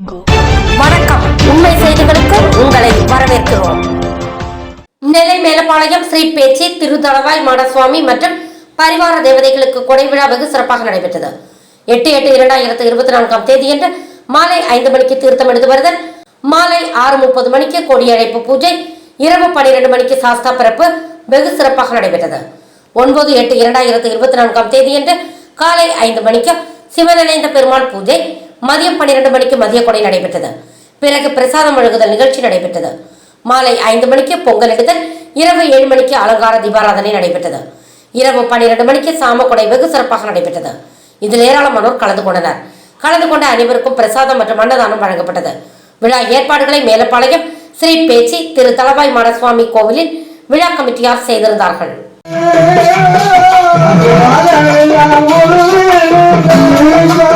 வணக்கம். உண்மை செய்திகளுக்கு உங்களை வரவேற்கிறோம். நெல்லை மேலப்பாளையம் ஸ்ரீ பேச்சி திருதளவாய் மாடசுவாமி மற்றும் பரிவார தேவதைகளுக்கு கொடை விழா வெகு சிறப்பாக நடைபெற்றது. எட்டு எட்டு இரண்டாயிரத்து இருபத்தி நான்காம் தேதியன்று மாலை ஐந்து மணிக்கு தீர்த்தம் எடுத்து வருதல். மாலை ஆறு முப்பது மணிக்கு கொடியழைப்பு பூஜை இரவு பனிரெண்டு மணிக்கு சாஸ்தா பிறப்பு வெகு சிறப்பாக நடைபெற்றது. ஒன்பது எட்டு இரண்டாயிரத்து இருபத்தி நான்காம் தேதியன்று காலை ஐந்து மணிக்கு சிவநிலைந்த பெருமாள் பூஜை மதியம் பன்னிரண்டு மணிக்கு மதிய கொடை நடைபெற்றது பிறகு பிரசாதம் வழங்குதல் நிகழ்ச்சி நடைபெற்றது மாலை ஐந்து மணிக்கு பொங்கல் இரவு ஏழு மணிக்கு அலங்கார தீபாராதனை நடைபெற்றது இரவு பன்னிரண்டு மணிக்கு சாம கொடை வெகு சிறப்பாக நடைபெற்றது இதில் ஏராளமானோர் கலந்து கொண்டனர் கலந்து கொண்ட அனைவருக்கும் பிரசாதம் மற்றும் அன்னதானம் வழங்கப்பட்டது விழா ஏற்பாடுகளை மேலப்பாளையம் ஸ்ரீ பேச்சி திரு தளவாய் மாடசுவாமி கோவிலில் விழா கமிட்டியார் செய்திருந்தார்கள் Oh,